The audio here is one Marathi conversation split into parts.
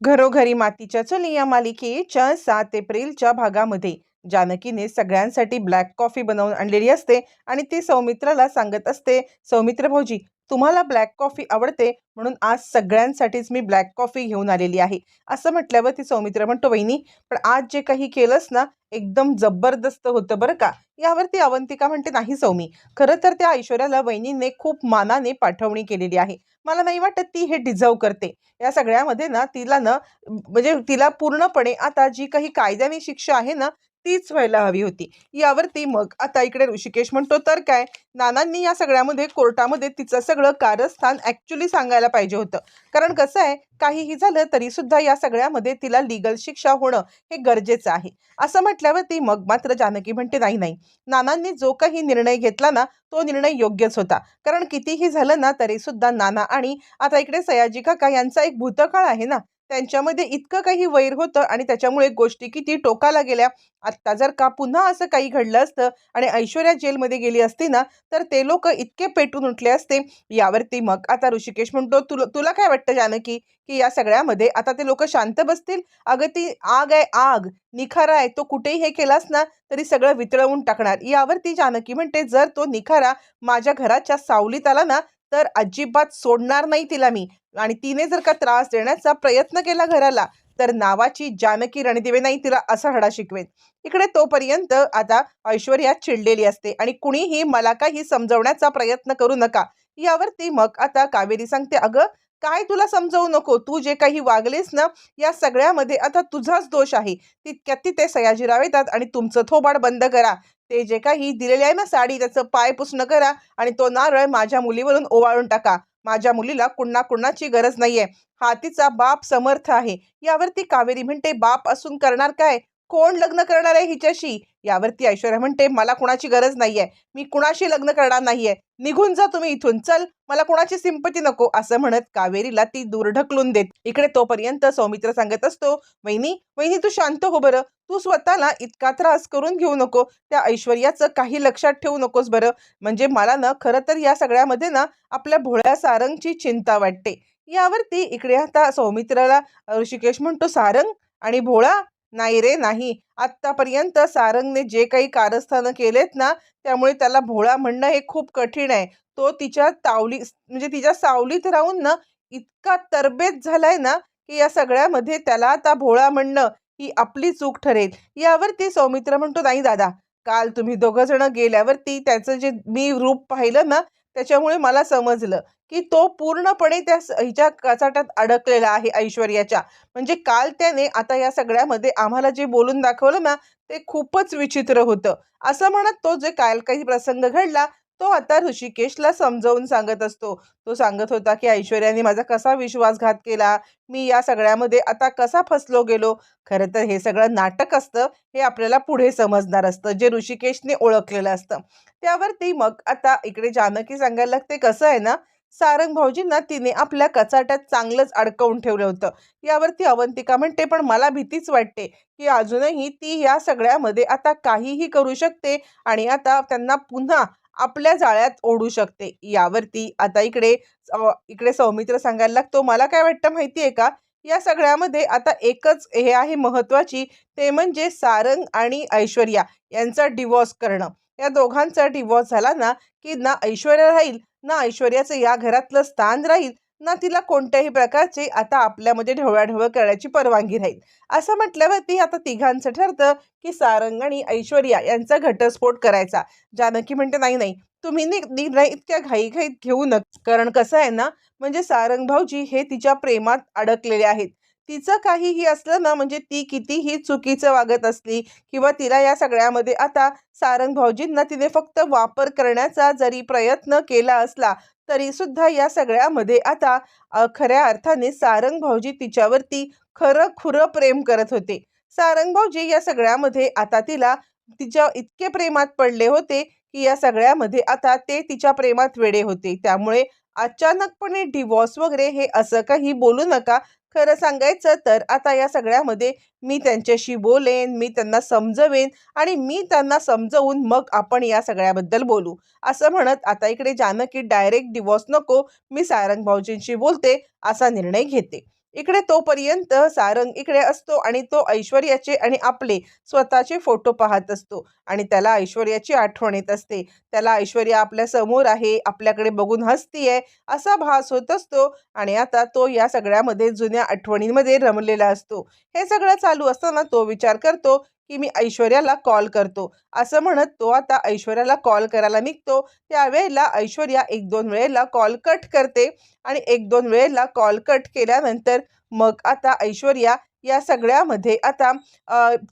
घरोघरी मातीच्या चुली या मालिकेच्या सात एप्रिलच्या भागामध्ये. जानकीने सगळ्यांसाठी ब्लॅक कॉफी बनवून आणलेली असते आणि ती सौमित्राला सांगत असते सौमित्र भाऊजी तुम्हाला ब्लॅक कॉफी आवडते म्हणून आज सगळ्यांसाठीच मी ब्लॅक कॉफी घेऊन आलेली आहे. असं म्हटल्यावर ती सौमित्र म्हणतो वहिनी पण आज जे काही केलंस ना एकदम जबरदस्त होतं बरं का. यावरती अवंतिका म्हणते नाही सौमी खरं तर त्या ऐश्वर्याला वहिनीने खूप मानाने पाठवणी केलेली आहे. मला नाही वाटत ती हे डिझर्व करते. या सगळ्यामध्ये ना तिला ना म्हणजे तिला पूर्णपणे आता जी काही कायद्याने शिक्षा आहे ना तीच व्हायला हवी होती. यावरती मग आता इकडे ऋषिकेश म्हणतो तर काय? नानांनी या सगळ्यामध्ये कोर्टामध्ये तिचं सगळं कारस्थान ॲक्च्युली सांगायला पाहिजे होतं. कारण कसं आहे काहीही झालं तरी सुद्धा या सगळ्यामध्ये तिला लिगल शिक्षा होणं हे गरजेचं आहे. असं म्हटल्यावरती मग मात्र जानकी म्हणते नाही नाही. नानांनी जो काही निर्णय घेतला ना तो निर्णय योग्यच होता. कारण कितीही झालं ना तरी सुद्धा नाना आणि आता इकडे सयाजी काका यांचा एक भूतकाळ आहे ना त्यांच्यामध्ये इतकं काही वैर होतं आणि त्याच्यामुळे गोष्टी किती टोकाला गेल्या. आत्ता जर का पुन्हा असं काही घडलं असतं आणि ऐश्वर्या जेलमध्ये गेली असती ना तर ते लोक इतके पेटून उठले असते. यावरती मग आता ऋषिकेश म्हणतो तुला तुला काय वाटतं जानकी की या सगळ्यामध्ये आता ते लोक शांत बसतील? अगं ती आग आहे आग. निखारा आहे. तो कुठेही हे केलास ना तरी सगळं वितळवून टाकणार. यावरती जानकी म्हणते जर तो निखारा माझ्या घराच्या सावलीत आला ना तर अजिबात सोडणार नाही तिला मी. आणि तिने जर का त्रास देण्याचा प्रयत्न केला घराला तर नावाची जानकी रणदिवे नाही तिला असा हडा शिकवेन. इकडे तोपर्यंत आता ऐश्वर्या चिडलेली असते आणि कुणीही मला काही समजवण्याचा प्रयत्न करू नका. यावरती मग आता कावेरी सांगते अगं काय तुला समजवू नको? तू जे काही वागलेस ना या सगळ्यामध्ये आता तुझाच दोष आहे. तितक्यात तिथे सयाजीराव येतात आणि तुमचं थोबाड बंद करा. ते जे काही दिलेले आहे ना साडी त्याचं पाय पुसणं करा आणि तो नारळ माझ्या मुलीवरून ओवाळून टाका. माझ्या मुलीला कुणा कुणाची गरज नाहीये. हा तिचा बाप समर्थ आहे. यावरती कावेरी म्हणते बाप असून करणार काय? कोण लग्न करणार आहे हिच्याशी? यावरती ऐश्वर्या म्हणते मला कुणाची गरज नाहीये. मी कुणाशी लग्न करणार नाहीये. निघून जा तुम्ही इथून. चल मला कुणाची सिंपती नको. असं म्हणत कावेरीला ती दूर ढकलून देत. इकडे तोपर्यंत सौमित्र सांगत असतो वहिनी वहिनी तू शांत हो बरं. तू स्वतःला इतका त्रास करून घेऊ नको. त्या ऐश्वर्याचं काही लक्षात ठेवू नकोस बरं. म्हणजे मला ना खरं तर या सगळ्यामध्ये ना आपल्या भोळ्या सारंगची चिंता वाटते. यावरती इकडे आता सौमित्राला ऋषिकेश म्हणतो सारंग आणि भोळा नाही रे नाही. आत्तापर्यंत सारंगने जे काही कारस्थानं केलेत ना त्यामुळे त्याला भोळा म्हणणं हे खूप कठीण आहे. तो तिच्या तावली म्हणजे तिच्या सावलीत राहून ना इतका तरबेज झालाय ना की या सगळ्यामध्ये त्याला आता भोळा म्हणणं ही आपली चूक ठरेल. यावरती सौमित्र म्हणतो नाही दादा काल तुम्ही दोघं जण गेल्यावरती त्याचं जे मी रूप पाहिलं ना त्याच्यामुळे मला समजलं की तो पूर्णपणे त्या स- हिच्या कचाट्यात अडकलेला आहे ऐश्वर्याच्या. म्हणजे काल त्याने आता या सगळ्यामध्ये आम्हाला जे बोलून दाखवलं ना ते खूपच विचित्र होतं. असं म्हणत तो जे काल काही प्रसंग घडला तो आता ऋषिकेशला समजावून सांगत असतो. तो सांगत होता की ऐश्वर्याने माझा कसा विश्वासघात केला? मी या सगळ्यामध्ये आता कसा फसलो गेलो? खरं तर हे सगळं नाटक असतं. हे आपल्याला पुढे समजणार असतं जे ऋषिकेशने ओळखलेलं असतं. त्यावरती मग आता इकडे जानकी सांगायला लागते कसं आहे ना सारंग भाऊजींना तिने आपल्या कचाट्यात चांगलंच अडकवून ठेवलं होतं. यावरती अवंतिका म्हणते पण मला भीतीच वाटते की अजूनही ती या सगळ्यामध्ये आता काहीही करू शकते आणि आता त्यांना पुन्हा आपल्या जाळ्यात ओढू शकते. यावरती आता इकडे इकडे सौमित्र सांगायला लागतो मला काय वाटतं माहिती आहे का? या सगळ्यामध्ये आता एकच हे आहे महत्त्वाची ते म्हणजे सारंग आणि ऐश्वर्या यांचा डिवॉर्स करणं. या दोघांचा डिवॉर्स झाला ना की ना ऐश्वर्या राहील ना ऐश्वर्याचं या घरातलं स्थान राहील ना तिला कोणत्याही प्रकारचे आता आपल्यामध्ये ढवळाढवळ करण्याची परवानगी राहील. असं म्हटल्यावरती आता तिघांचं ठरतं की सारंग आणि ऐश्वर्या यांचा घटस्फोट करायचा. जानकी म्हणते नाही नाही तुम्ही नि- निर्णय इतक्या घाईघाईत घेऊ नका. कारण कसं आहे ना म्हणजे सारंग भाऊजी हे तिच्या प्रेमात अडकलेले आहेत. तिचं काहीही असलं ना म्हणजे ती कितीही चुकीचं वागत असली किंवा तिला या सगळ्यामध्ये आता सारंग भाऊजींना तिने फक्त वापर करण्याचा जरी प्रयत्न केला असला तरी सुद्धा या सगळ्यामध्ये आता खऱ्या अर्थाने सारंग भाऊजी तिच्यावरती खरं खुरं प्रेम करत होते. सारंग भाऊजी या सगळ्यामध्ये आता तिला तिच्या इतके प्रेमात पडले होते की या सगळ्यामध्ये आता ते तिच्या प्रेमात वेडे होते. त्यामुळे अचानकपणे डिवॉर्स वगैरे हे असं काही बोलू नका. खरं सांगायचं तर आता या सगळ्यामध्ये मी त्यांच्याशी बोलेन मी त्यांना समजवेन आणि मी त्यांना समजवून मग आपण या सगळ्याबद्दल बोलू. असं म्हणत आता इकडे जानकी डायरेक्ट डिवॉर्स नको मी सारंग भाऊजींशी बोलते असा निर्णय घेते. इकडे तोपर्यंत सारंग इकडे असतो आणि तो ऐश्वर्याचे आणि आपले स्वतःचे फोटो पाहत असतो. आणि त्याला ऐश्वर्याची आठवण येत असते. त्याला ऐश्वर्या आपल्यासमोर आहे आपल्याकडे बघून हसतीये असा भास होत असतो. आणि आता तो या सगळ्यामध्ये जुन्या आठवणींमध्ये रमलेला असतो. हे सगळं चालू असताना तो विचार करतो की मी ऐश्वर्याला कॉल करतो. असं म्हणत तो आता ऐश्वर्याला कॉल करायला निघतो. त्यावेळेला ऐश्वर्या एक दोन वेळेला कॉल कट करते आणि एक दोन वेळेला कॉल कट केल्यानंतर मग आता ऐश्वर्या या सगळ्यामध्ये आता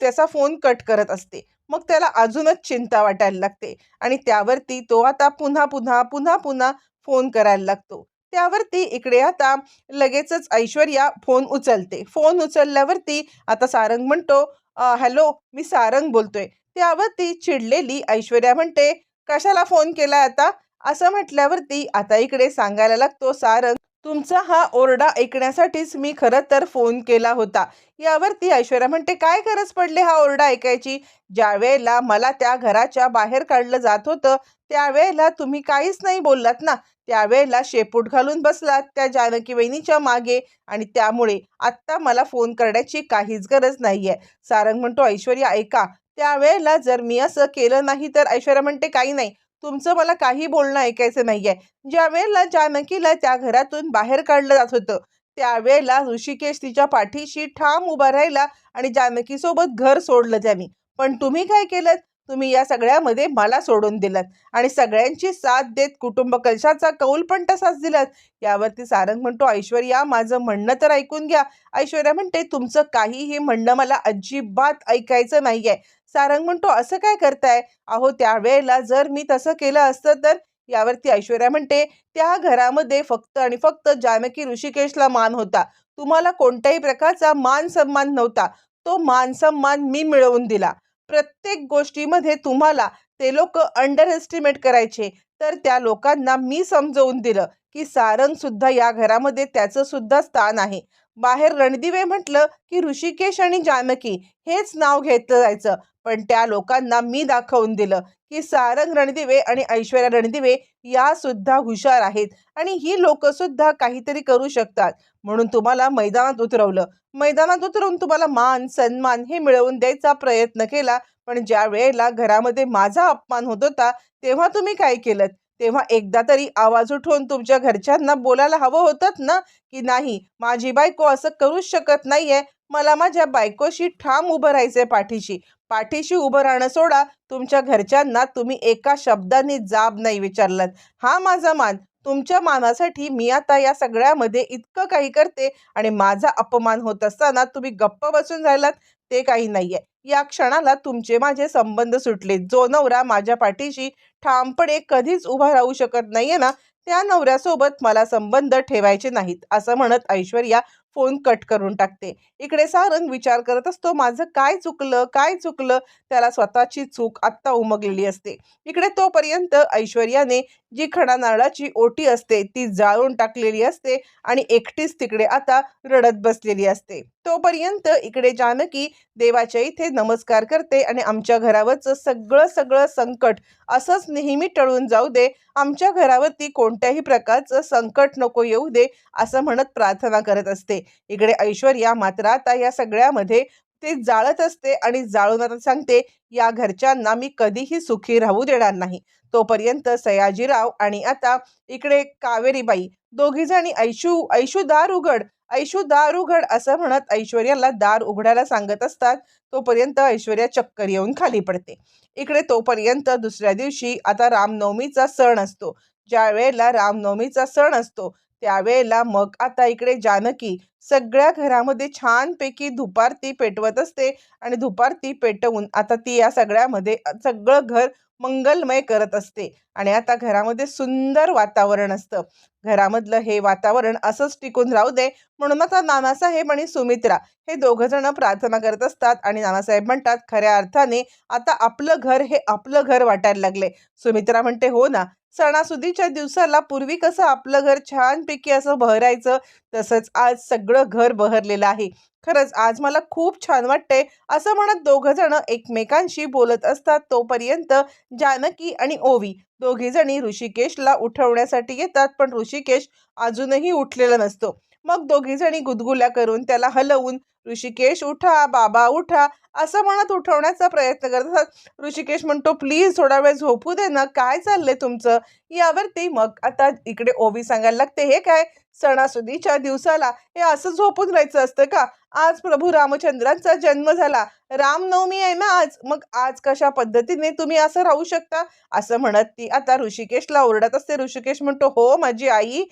त्याचा फोन कट करत असते. मग त्याला अजूनच चिंता वाटायला लागते आणि त्यावरती तो आता पुन्हा पुन्हा पुन्हा पुन्हा फोन करायला लागतो. त्यावरती इकडे आता लगेचच ऐश्वर्या फोन उचलते. फोन उचलल्यावरती आता सारंग म्हणतो हॅलो मी सारंग बोलतोय. त्यावरती चिडलेली ऐश्वर्या म्हणते कशाला फोन केला आता? असं म्हटल्यावरती आता इकडे सांगायला लागतो सारंग. तुमचा हा ओरडा ऐकण्यासाठीच मी खरं तर फोन केला होता. यावरती ऐश्वर्या म्हणते काय गरज पडली हा ओरडा ऐकायची? ज्यावेळेला मला त्या घराच्या बाहेर काढलं जात होतं त्यावेळेला तुम्ही काहीच नाही बोललात ना? त्यावेळेला शेपूट घालून बसलात त्या जानकी वहिनीच्या मागे आणि त्यामुळे आत्ता मला फोन करण्याची काहीच गरज नाही आहे सारंग म्हणतो ऐश्वर्या ऐका. त्यावेळेला जर मी असं केलं नाही तर? ऐश्वर्या म्हणते काही नाही. तुमचं मला काही बोलणं ऐकायचं नाहीये. ज्या वेळेला जानकीला त्या घरातून बाहेर काढलं जात होतं त्यावेळेला ऋषिकेश तिच्या पाठीशी ठाम उभा राहिला आणि जानकीसोबत घर सोडलं त्यांनी. पण तुम्ही काय केलं तुम्ही या सगळ्यामध्ये मला सोडून दिलात. आणि सगळ्यांची साथ देत कुटुंब कलशाचा कौल पण तसाच दिलात. यावरती सारंग म्हणतो ऐश्वर्या माझं म्हणणं तर ऐकून घ्या. ऐश्वर्या म्हणते तुमचं काहीही म्हणणं मला अजिबात ऐकायचं नाही आहे सारंग म्हणतो असं काय करताय? अहो त्यावेळेला जर मी तसं केलं असतं तर? यावरती ऐश्वर्या म्हणते त्या घरामध्ये फक्त आणि फक्त जानकी ऋषिकेशला मान होता. तुम्हाला कोणत्याही प्रकारचा मान सन्मान नव्हता. तो मान सन्मान मी मिळवून दिला. प्रत्येक गोष्टीमध्ये तुम्हाला ते लोक अंडर एस्टिमेट करायचे. तर त्या लोकांना मी समजवून दिलं की सारंग सुद्धा या घरामध्ये त्याचं सुद्धा स्थान आहे. बाहेर रणदिवे म्हटलं की ऋषिकेश आणि जानकी हेच नाव घेतलं जायचं. पण त्या लोकांना मी दाखवून दिलं की सारंग रणदिवे आणि ऐश्वर्या रणदिवे या सुद्धा हुशार आहेत. आणि ही लोक सुद्धा काहीतरी करू शकतात. म्हणून तुम्हाला मैदानात उतरवलं. मैदानात उतरवून तुम्हाला मान सन्मान हे मिळवून द्यायचा प्रयत्न केला. पण ज्या वेळेला घरामध्ये माझा अपमान होत होता तेव्हा तुम्ही काय केलं तेव्हा एकदा तरी आवाज उठवून तुमच्या घरच्यांना बोलायला हवं होतं ना? की नाही माझी बायको असं करूच शकत नाहीये. मला माझ्या बायकोशी ठाम उभं राहायचंय पाठीशी. पाठीशी उभं राहणं सोडा. तुमच्या घरच्यांना तुम्ही एका शब्दाने जाब नाही विचारलात. हा माझा मान. तुमच्या मानासाठी मी आता या सगळ्यामध्ये इतकं काही करते आणि माझा अपमान होत असताना तुम्ही गप्प बसून राहिलात. ते काही नाहीये. या क्षणाला तुमचे माझे संबंध सुटले. जो नवरा माझ्या पाठीशी ठामपणे कधीच उभा राहू शकत नाहीये ना त्या नवऱ्यासोबत मला संबंध ठेवायचे नाहीत असं म्हणत ऐश्वर्या फोन कट करून टाकते. इकडे सारंग विचार करत असतो माझं काय चुकलं काय चुकलं? त्याला स्वतःची चूक आत्ता उमगलेली असते. इकडे तोपर्यंत ऐश्वर्याने जी खडा नारळाची ओटी असते ती जाळून टाकलेली असते आणि एकटीच तिकडे आता रडत बसलेली असते. तोपर्यंत इकडे जानकी देवाच्या इथे नमस्कार करते आणि आमच्या घरावरचं सगळं सगळं संकट असंच नेहमी टळून जाऊ दे. आमच्या घरावरती कोणत्याही प्रकारचं संकट नको येऊ दे असं म्हणत प्रार्थना करत असते. इकडे ऐश्वर्या मात्र आता या सगळ्यामध्ये ते जाळत असते आणि जाळून आता सांगते या घरच्यांना मी कधीही सुखी राहू देणार नाही. तोपर्यंत सयाजीराव आणि आता इकडे कावेरीबाई दोघी जणी ऐशू ऐशू दार उघड ऐशू दार उघड असं म्हणत ऐश्वर्याला दार उघडायला सांगत असतात. तोपर्यंत ऐश्वर्या चक्कर येऊन खाली पडते. इकडे तोपर्यंत दुसऱ्या दिवशी आता रामनवमीचा सण असतो. ज्या वेळेला रामनवमीचा सण असतो त्यावेळेला मग आता इकडे जानकी सगळ्या घरामध्ये छानपैकी धुपारती पेटवत असते आणि धुपारती पेटवून आता ती या सगळ्यामध्ये सगळं घर मंगलमय करत असते. आणि आता घरामध्ये सुंदर वातावरण असतं. घरामधलं हे वातावरण असंच टिकून राहू दे. म्हणून आता नानासाहेब आणि सुमित्रा हे दोघं जण प्रार्थना करत असतात आणि नानासाहेब म्हणतात खऱ्या अर्थाने आता आपलं घर हे आपलं घर वाटायला लागले सुमित्रा म्हणते हो ना. सणासुदीच्या दिवसाला पूर्वी कसं आपलं घर छानपैकी असं बहरायचं तसंच आज सगळं घर बहरलेलं आहे. खरंच आज मला खूप छान वाटतंय असं म्हणत दोघं जण एकमेकांशी बोलत असतात तोपर्यंत जानकी आणि ओवी. दोघी जणी ऋषिकेशला उठवण्यासाठी येतात पण ऋषिकेश अजूनही उठलेला नसतो. मग दोघीजणी गुदगुल्या करून त्याला हलवून ऋषिकेश उठा बाबा उठा असं म्हणत उठवण्याचा प्रयत्न करत असतात. ऋषिकेश म्हणतो प्लीज थोडा वेळ झोपू दे ना काय चाललंय तुमचं? यावरती मग आता इकडे ओवी सांगायला लागते हे काय सणासुदीच्या दिवसाला हे असं झोपून राहायचं असतं का? आज प्रभू रामचंद्रांचा जन्म झाला. रामनवमी आहे ना आज मग आज कशा पद्धतीने तुम्ही असं राहू शकता? असं म्हणत ती आता ऋषिकेशला ओरडत असते. ऋषिकेश म्हणतो हो माझी आई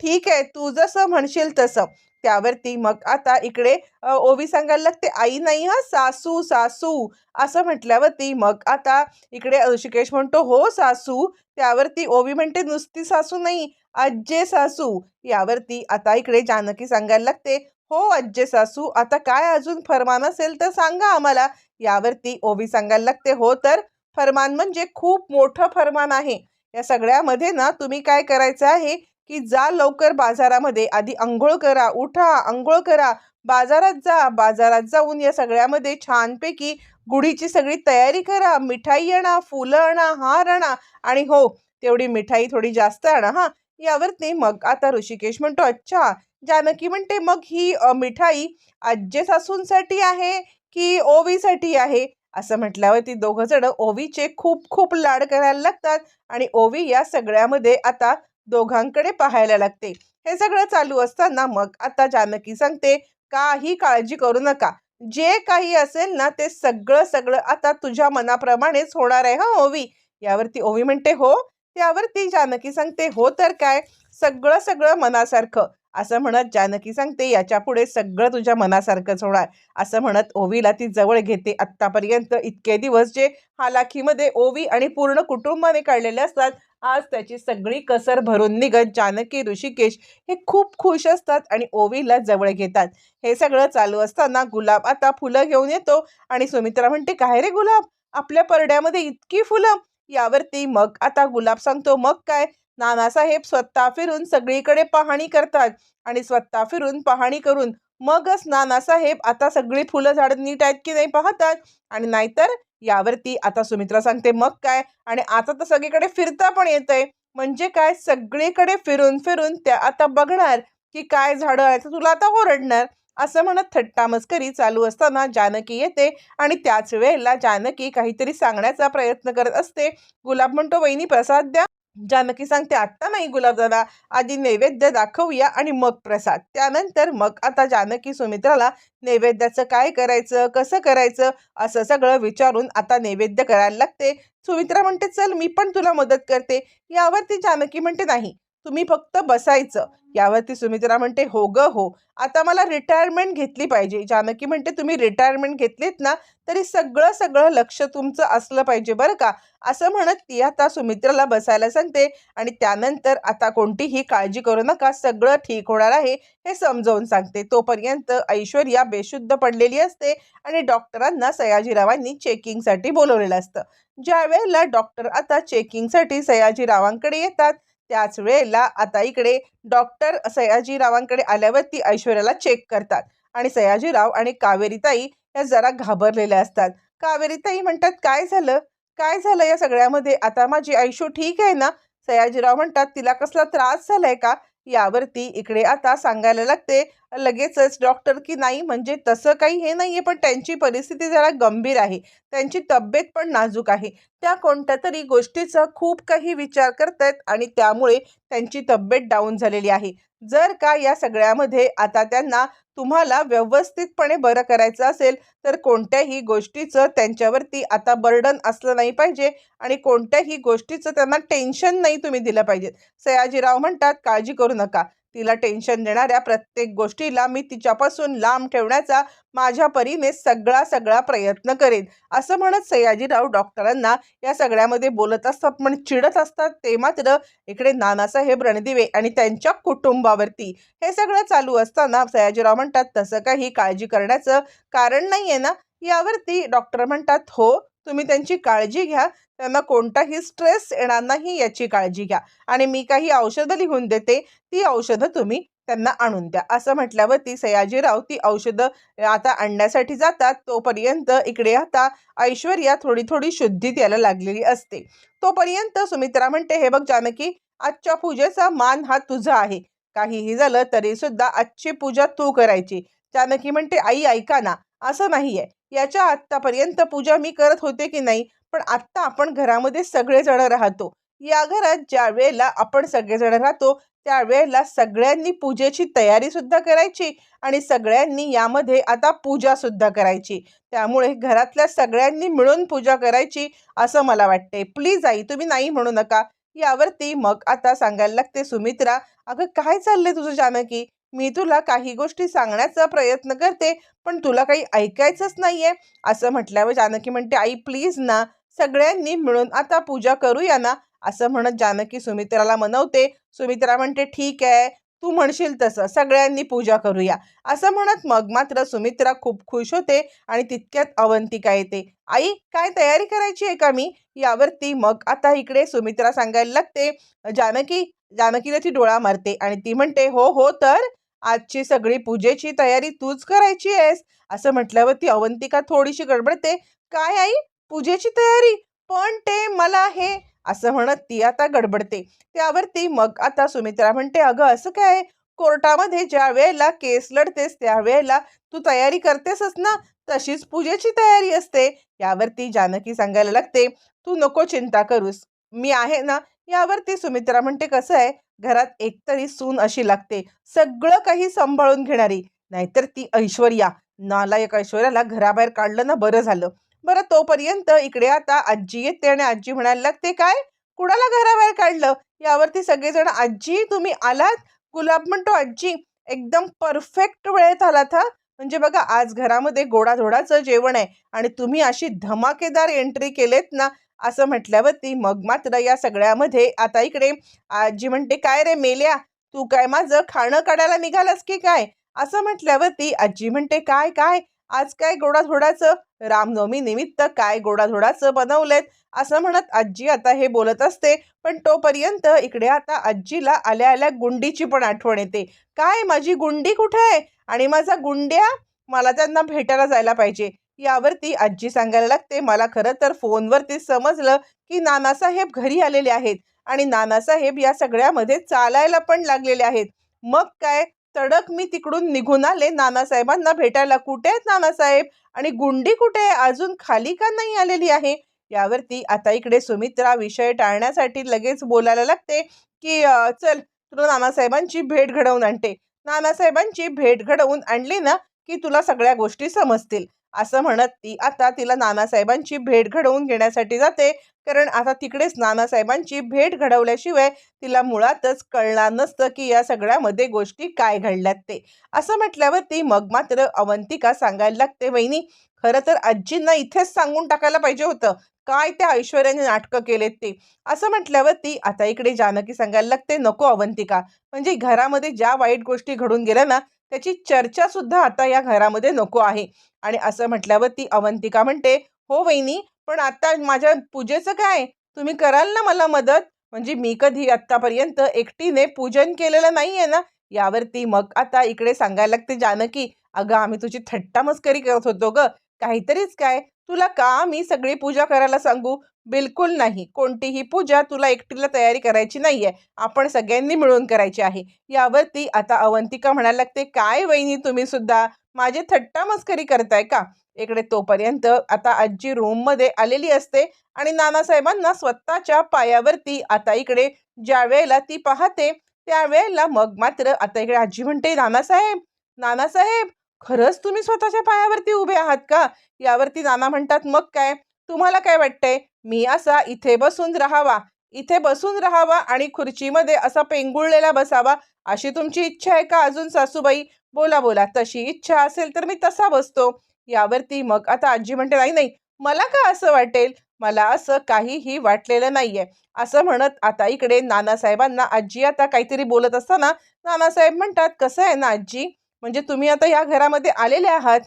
ठीक आहे तू जसं म्हणशील तसं. त्यावरती. मग आता इकडे ओवी सांगायला लागते आई नाही हा सासू सासू. असं म्हटल्यावरती मग आता इकडे ऋषिकेश म्हणतो हो सासू. त्यावरती ओवी म्हणते नुसती सासू नाही आज्जे सासू. यावरती आता इकडे जानकी सांगायला लागते हो आज्जे सासू आता काय अजून फरमान असेल तर सांगा आम्हाला. यावरती ओवी सांगायला लागते हो तर फरमान म्हणजे खूप मोठं फरमान आहे. या सगळ्यामध्ये ना तुम्ही काय करायचं आहे की जा लवकर बाजारामध्ये आधी आंघोळ करा उठा आंघोळ करा बाजारात जा बाजारात जाऊन या सगळ्यामध्ये छानपैकी गुढीची सगळी तयारी करा मिठाई आणा फुलं आणा हार आणा आणि हो तेवढी मिठाई थोडी जास्त आणा हा. यावरती मग आता ऋषिकेश म्हणतो अच्छा. जानकी म्हणते मग ही मिठाई आज्जे सासूंसाठी आहे की ओवीसाठी आहे? असं म्हटल्यावर ती दोघं जण ओवीचे खूप खूप लाड करायला लागतात आणि ओवी या सगळ्यामध्ये आता दोघांकडे पाहायला लागते. हे सगळं चालू असताना मग आता जानकी सांगते काही काळजी करू नका. जे काही असेल ना ते सगळं सगळं आता तुझ्या मनाप्रमाणेच होणार आहे हा ओवी. यावरती ओवी म्हणते हो. त्यावरती जानकी सांगते हो तर काय? सगळं सगळं मनासारखं. असं म्हणत जानकी सांगते याच्यापुढे सगळं तुझ्या मनासारखंच होणार. असं म्हणत ओवीला ती जवळ घेते. आत्तापर्यंत इतके दिवस जे हालाखीमध्ये ओवी आणि पूर्ण कुटुंबाने काढलेले असतात आज त्याची सगळी कसर भरून निघत जानकी ऋषिकेश हे खूप खुश असतात आणि ओवीला जवळ घेतात. हे सगळं चालू असताना गुलाब आता फुलं घेऊन येतो आणि सुमित्रा म्हणते काय रे गुलाब? आपल्या परड्यामध्ये इतकी फुलं? यावरती मग आता गुलाब सांगतो मग काय? नानासाहेब स्वतः फिरून सगळीकडे पाहणी करतात आणि स्वतः फिरून पाहणी करून मगच नानासाहेब आता सगळी फुलं झाडं नीट आहेत की नाही पाहतात आणि नाहीतर यावरती आता सुमित्रा सांगते मग काय? आणि आता तर सगळीकडे फिरता पण येतंय. म्हणजे काय? सगळीकडे फिरून फिरून त्या आता बघणार की काय झाडं आहे तर तुला आता ओरडणार. असं म्हणत थट्टा मस्करी चालू असताना जानकी येते आणि त्याच वेळेला जानकी काहीतरी सांगण्याचा प्रयत्न करत असते. गुलाब म्हणतो वहिनी प्रसाद द्या. जानकी सांगते आत्ता नाही गुलाबजाला आधी नैवेद्य दाखवूया आणि मग प्रसाद. त्यानंतर मग आता जानकी सुमित्राला नैवेद्याचं काय करायचं कसं करायचं असं सगळं विचारून आता नैवेद्य करायला लागते. सुमित्रा म्हणते चल मी पण तुला मदत करते. यावरती जानकी म्हणते नाही तुम्ही फक्त बसायचं. यावरती सुमित्रा म्हणते हो ग हो. आता मला रिटायरमेंट घेतली पाहिजे. जानकी म्हणते तुम्ही रिटायरमेंट घेतलीत ना तरी सगळं सगळं लक्ष तुमचं असलं पाहिजे बरं का. असं म्हणत ती आता सुमित्राला बसायला सांगते आणि त्यानंतर आता कोणतीही काळजी करू नका सगळं ठीक होणार आहे हे समजावून सांगते. तोपर्यंत ऐश्वर्या बेशुद्ध पडलेली असते आणि डॉक्टरांना सयाजीरावांनी चेकिंगसाठी बोलवलेलं असतं. ज्या वेळेला डॉक्टर आता चेकिंगसाठी सयाजीरावांकडे येतात त्याच वेळेला आता इकडे डॉक्टर सयाजीरावांकडे आल्यावरती ऐश्वर्याला चेक करतात. आणि सयाजीराव आणि कावेरीताई या जरा घाबरलेल्या असतात. कावेरीताई म्हणतात काय झालं? काय झालं या सगळ्यामध्ये? आता माझी आयुष्य ठीक आहे ना? सयाजीराव म्हणतात तिला कसला त्रास झालाय का? यावरती इकडे आता सांगायला लागते लगेचच डॉक्टर की नाही म्हणजे तसं काही हे नाही आहे पण त्यांची परिस्थिती जरा गंभीर आहे. त्यांची तब्येत पण नाजूक आहे. त्या कोणत्या तरी गोष्टीचा खूप काही विचार करतायत आणि त्यामुळे त्यांची तब्येत डाऊन झालेली आहे. जर का या सगळ्यामध्ये आता त्यांना तुम्हाला व्यवस्थितपणे बरं करायचं असेल तर कोणत्याही गोष्टीचं त्यांच्यावरती आता बर्डन असलं नाही पाहिजे आणि कोणत्याही गोष्टीचं त्यांना टेन्शन नाही तुम्ही दिलं पाहिजे सयाजीराव म्हणतात काळजी करू नका. तिला टेन्शन देणाऱ्या प्रत्येक गोष्टीला मी तिच्यापासून लांब ठेवण्याचा माझ्या परीने सगळा सगळा प्रयत्न करेन. असं म्हणत सयाजीराव डॉक्टरांना या सगळ्यामध्ये बोलत असतात. पण चिडत असतात ते मात्र इकडे नानासाहेब रणदिवे आणि त्यांच्या कुटुंबावरती. हे सगळं चालू असताना सयाजीराव म्हणतात तसं काही काळजी करण्याचं कारण नाही आहे ना? यावरती डॉक्टर म्हणतात हो तुम्ही त्यांची काळजी घ्या. त्यांना कोणताही स्ट्रेस येणार नाही याची काळजी घ्या. आणि मी काही औषधं लिहून देते ती औषधं तुम्ही त्यांना आणून द्या. असं म्हटल्यावरती सयाजीराव ती औषधं आता आणण्यासाठी जातात. तोपर्यंत इकडे आता ऐश्वर्या थोडी थोडी शुद्धी द्यायला लागलेली असते. तोपर्यंत सुमित्रा म्हणते हे बघ जानकी आजच्या पूजेचा मान हा तुझा आहे. काहीही झालं तरी सुद्धा आजची पूजा तू करायची. जानकी म्हणते आई ऐका ना. असं नाही आहे याच्या आत्तापर्यंत पूजा मी करत होते की नाही पण आत्ता आपण घरामध्ये सगळेजण राहतो. या घरात ज्या वेळेला आपण सगळेजण राहतो त्यावेळेला सगळ्यांनी पूजेची तयारी सुद्धा करायची आणि सगळ्यांनी यामध्ये आता पूजा सुद्धा करायची. त्यामुळे घरातल्या सगळ्यांनी मिळून पूजा करायची असं मला वाटते प्लीज आई तुम्ही नाही म्हणू नका. यावरती मग आता सांगायला लागते सुमित्रा अगं काय चाललंय तुझं जानकी? मी तुला काही गोष्टी सांगण्याचा प्रयत्न करते पण तुला काही ऐकायचंच नाहीये. असं म्हटल्यावर जानकी म्हणते आई प्लीज ना सगळ्यांनी मिळून आता पूजा करूया ना. असं म्हणत जानकी सुमित्राला मनवते. सुमित्रा म्हणते ठीक आहे तू म्हणशील तसं सगळ्यांनी पूजा करूया. असं म्हणत मग मात्र सुमित्रा खूप खुश होते आणि तितक्यात अवंतिका येते. आई काय तयारी करायची आहे का मी? यावरती मग आता इकडे सुमित्रा सांगायला लागते. जानकी जानकीला ती डोळा मारते आणि ती म्हणते हो हो तर आजची सगळी पूजेची तयारी तूच करायची आहेस? असं म्हटल्यावर ती अवंतिका थोडीशी गडबडते. काय आई? पूजेची तयारी? पण ते मला हे असं म्हणत ती आता गडबडते. त्यावरती मग आता सुमित्रा म्हणते अगं असं काय? कोर्टामध्ये ज्या वेळेला केस लढतेस त्या वेळेला तू तयारी करतेसच ना? तशीच पूजेची तयारी असते. यावरती जानकी सांगायला लागते तू नको चिंता करूस. मी आहे ना यावरती सुमित्रा म्हणते कसं आहे? घरात एकतरी सून अशी लागते. सगळं काही सांभाळून घेणारी. नाहीतर ती ऐश्वर्या. नालायक ऐश्वर्याला घराबाहेर काढलं ना बरं झालं. बरं तोपर्यंत इकडे आता आजी येते आणि आजी म्हणायला लागते काय? कुणाला घराबाहेर काढलं? यावरती सगळेजण आजी तुम्ही आलात? गुलाब म्हणतो आजी एकदम परफेक्ट वेळेत आलात हा. म्हणजे बघा आज घरामध्ये गोडाधोडाचं जेवण आहे आणि तुम्ही अशी धमाकेदार एंट्री केलेत ना असं म्हटल्यावरती मग मात्र या सगळ्यामध्ये आता इकडे आजी म्हणते काय रे मेल्या तू काय माझं खाणं काढायला निघालास की काय? असं म्हटल्यावरती आजी म्हणते काय काय? आज काय गोडाधोडाचं? रामनवमी निमित्त काय गोडाधोडाचं बनवलेत? असं म्हणत आजी आता हे बोलत असते पण तोपर्यंत इकडे आता आजीला आल्या आल्या गुंडीची पण आठवण येते. काय माझी गुंडी कुठे आहे? आणि माझा गुंड्या? मला त्यांना भेटायला जायला पाहिजे. यावरती आजी सांगायला लागते मला खरं तर फोनवरती समजलं की नानासाहेब घरी आलेले आहेत आणि नानासाहेब या सगळ्यामध्ये चालायला पण लागलेले आहेत. मग काय? तडक मी तिकडून निघून आले. नानासाहेबांना भेटायला. कुठे आहेत नानासाहेब? आणि गुंडी कुठे आहे? अजून खाली का नाही आलेली आहे? यावरती आता इकडे सुमित्रा विषय टाळण्यासाठी लगेच बोलायला लागते की चल तुला नानासाहेबांची भेट घडवून आणते. नानासाहेबांची भेट घडवून आणली ना की तुला सगळ्या गोष्टी समजतील. असं म्हणत ती. आता तिला नानासाहेबांची भेट घडवून घेण्यासाठी जाते. कारण आता तिकडेच नानासाहेबांची भेट घडवल्याशिवाय तिला मुळातच कळणार नसतं की या सगळ्यामध्ये गोष्टी काय घडल्यात ते. असं म्हटल्यावर ती मग मात्र अवंतिका सांगायला लागते वहिनी खरं तर आजींना इथेच सांगून टाकायला पाहिजे होतं. काय त्या ऐश्वर्याने नाटकं केलेत ते? असं म्हटल्यावर ती आता इकडे जानकी सांगायला लागते नको अवंतिका. म्हणजे घरामध्ये ज्या वाईट गोष्टी घडून गेल्या ना त्याची चर्चा सुद्धा आता या घरामध्ये नको आहे. आणि असं म्हटल्यावर ती अवंतिका म्हणते हो वहिनी पण आता माझ्या पूजेचं काय? तुम्ही कराल ना मला मदत? म्हणजे मी कधी आत्तापर्यंत एकटीने पूजन केलेलं नाही आहे ना? यावरती मग आता इकडे सांगायला लागते जानकी अगं आम्ही तुझी थट्टा मस्करी करत होतो ग. काहीतरीच काय? तुला का मी सगळी पूजा करायला सांगू? बिलकुल नाही. कोणतीही पूजा तुला एकटीला तयारी करायची नाहीये. आपण सगळ्यांनी मिळून करायची आहे. यावरती आता अवंतिका म्हणायला लागते काय वहिनी तुम्ही सुद्धा? माझे थट्टा मस्करी करताय का? इकडे तोपर्यंत आता आजी रूममध्ये आलेली असते आणि नानासाहेबांना स्वतःच्या पायावरती आता इकडे ज्या वेळेला ती पाहते त्यावेळेला मग मात्र आता इकडे आजी म्हणते नानासाहेब नानासाहेब खरंच तुम्ही स्वतःच्या पायावरती उभे आहात का? यावरती नाना म्हणतात मग काय? तुम्हाला काय वाटतंय? मी असा इथे बसून राहावा इथे बसून राहावा आणि खुर्चीमध्ये असा पेंगुळलेला बसावा अशी तुमची इच्छा आहे का अजून सासूबाई? बोला बोला. तशी इच्छा असेल तर मी तसा बसतो. यावरती मग आता आजी म्हणते नाही नाही. मला का असं वाटेल? मला असं काहीही वाटलेलं नाहीये. असं म्हणत आता इकडे नानासाहेबांना आजी आता काहीतरी बोलत असताना नानासाहेब म्हणतात कसं आहे ना आजी? म्हणजे तुम्ही आता या घरामध्ये आलेले आहात.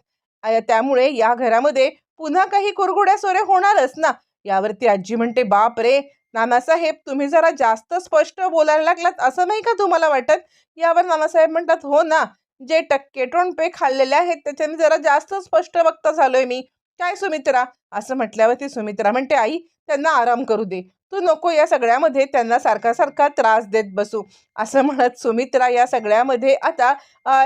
त्यामुळे या घरामध्ये पुन्हा काही कुरघुड्या सोरे होणारच ना? यावरती आजी म्हणते बाप रे नानासाहेब तुम्ही जरा जास्त स्पष्ट बोलायला लागलात असं नाही का तुम्हाला वाटत? यावर नानासाहेब म्हणतात हो ना जे टक्के टोणपे खाल्लेले आहेत त्याच्याने जरा जास्त स्पष्ट वक्ता झालोय मी. काय सुमित्रा? असं म्हटल्यावरती सुमित्रा म्हणते आई त्यांना आराम करू दे. तू नको या सगळ्यामध्ये त्यांना सारखा सारखा त्रास देत बसू. असं म्हणत सुमित्रा या सगळ्यामध्ये आता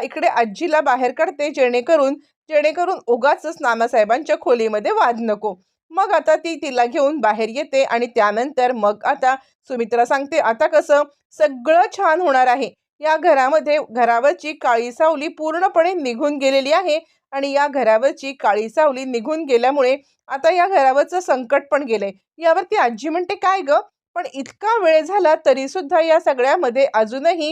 इकडे आजीला बाहेर काढते जेणेकरून जेणेकरून उगाच नानासाहेबांच्या खोलीमध्ये वाद नको. मग आता ती तिला घेऊन बाहेर येते आणि त्यानंतर मग आता सुमित्रा सांगते आता कसं? सगळं छान होणार आहे. या घरामध्ये घरावरची काळी सावली पूर्णपणे निघून गेलेली आहे आणि या घरावरची काळी सावली निघून गेल्यामुळे आता या घरावरचं संकट पण गेलंय. यावरती आजी म्हणते काय ग? पण इतका वेळ झाला तरी सुद्धा या सगळ्यामध्ये अजूनही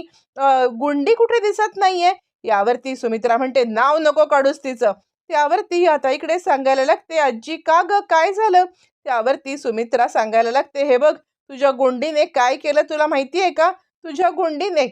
गुंडी कुठे दिसत नाहीये? यावरती सुमित्रा म्हणते नाव नको काढूस तिचं. त्यावरती आता इकडे सांगायला लागते आजी का ग? काय झालं? त्यावरती सुमित्रा सांगायला लागते हे बघ तुझ्या गुंडीने काय केलं तुला माहिती आहे का? तुझ्या गुंडीने.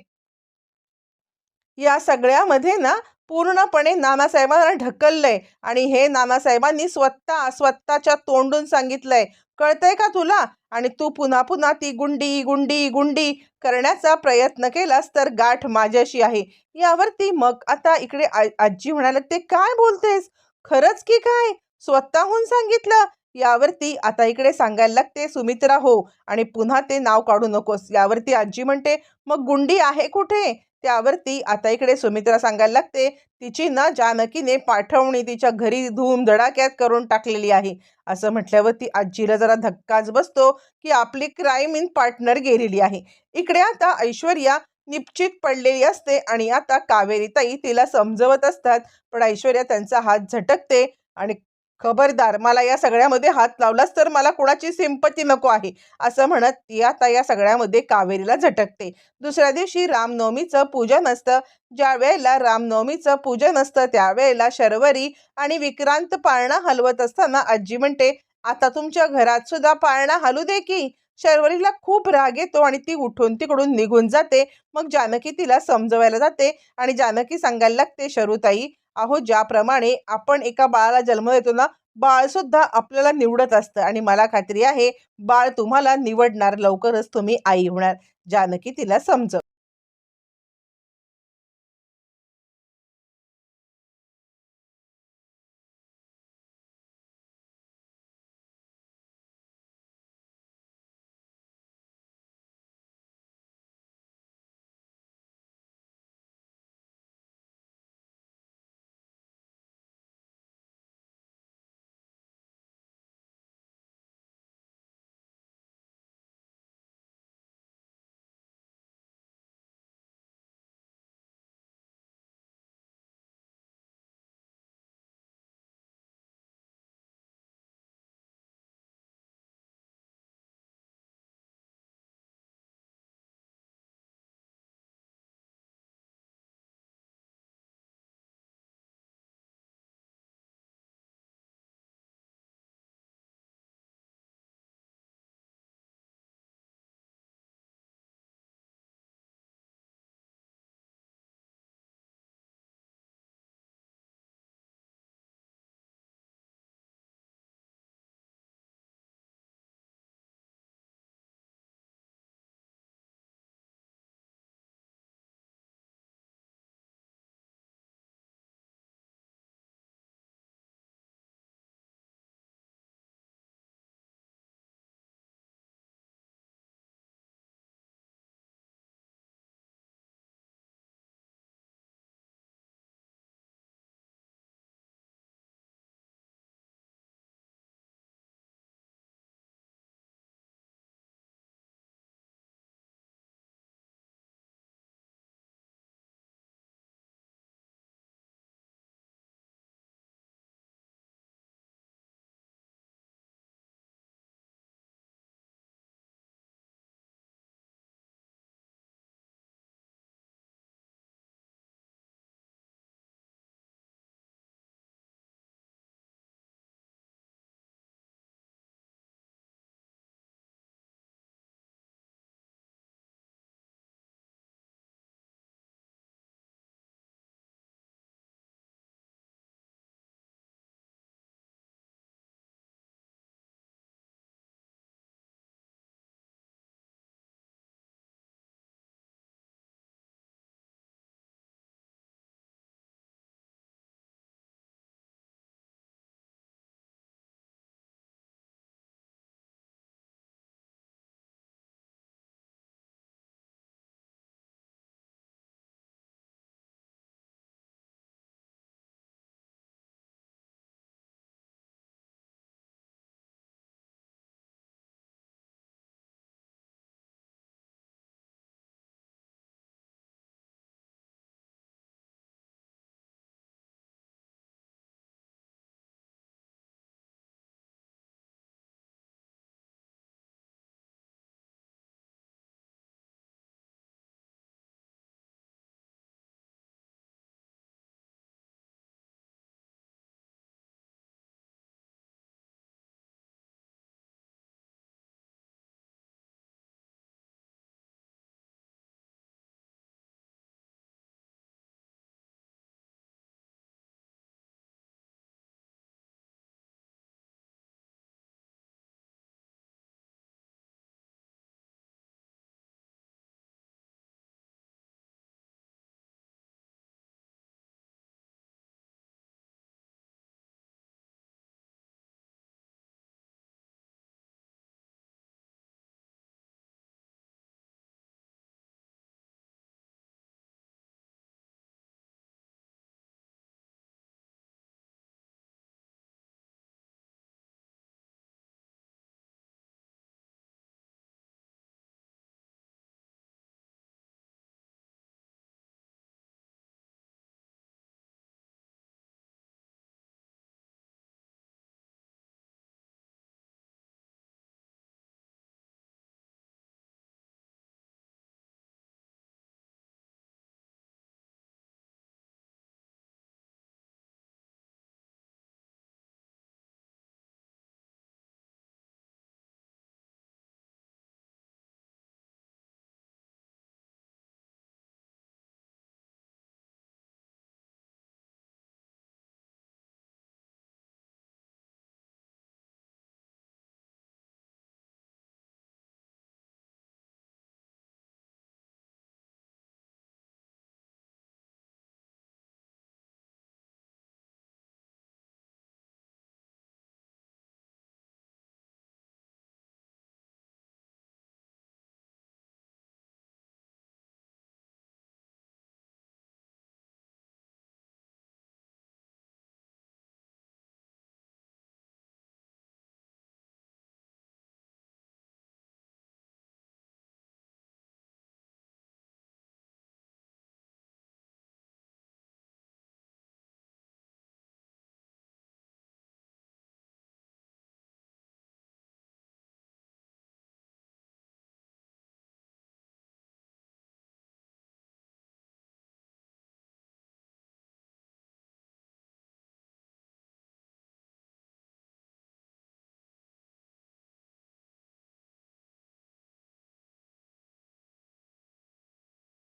या सगळ्यामध्ये ना पूर्णपणे नानासाहेबांना ढकललंय आणि हे नानासाहेबांनी स्वतः स्वतःच्या तोंडून सांगितलंय कळतंय का तुला? आणि तू पुन्हा पुन्हा ती गुंडी गुंडी गुंडी करण्याचा प्रयत्न केलास तर गाठ माझ्याशी आहे. यावरती मग आता इकडे आजी म्हणाले ते काय बोलतेस? खरंच की काय? स्वतःहून सांगितलं. यावरती आता इकडे सांगायला लागते सुमित्रा हो. आणि पुन्हा ते नाव काढू नकोस. यावरती आजी म्हणते मग गुंडी आहे कुठे? त्यावरती आता इकडे सुमित्रा सांगायला लागते. तिची ना जानकीने पाठवणी तिच्या घरी धूम धडाक्यात करून टाकलेली आहे. असं म्हटल्यावरती आजीला जरा धक्काच बसतो की आपली क्राईम इन पार्टनर गेलेली आहे. इकडे आता ऐश्वर्या निश्चित पडलेली असते आणि आता कावेरीताई तिला समजवत असतात. पण ऐश्वर्या त्यांचा हात झटकते आणि खबरदार मला या सगळ्यामध्ये हात लावलास तर मला कोणाची सिंपती नको आहे असं म्हणत ती आता या सगळ्यामध्ये कावेरीला झटकते. दुसऱ्या दिवशी रामनवमीचं पूजन असतं. ज्या वेळेला रामनवमीचं पूजन असतं त्यावेळेला शर्वरी आणि विक्रांत पाळणा हलवत असताना आजी म्हणते आता तुमच्या घरात सुद्धा पाळणा हलू दे की. शर्वरीला खूप राग येतो आणि ती उठून तिकडून निघून जाते. मग जानकी तिला समजवायला जाते आणि जानकी सांगायला लागते शरूताई अहो ज्याप्रमाणे आपण एका बाळाला जन्म देतो ना बाळसुद्धा आपल्याला निवडत असतं. आणि मला खात्री आहे बाळ तुम्हाला निवडणार लवकरच तुम्ही आई होणार. जानकी तिला समजव.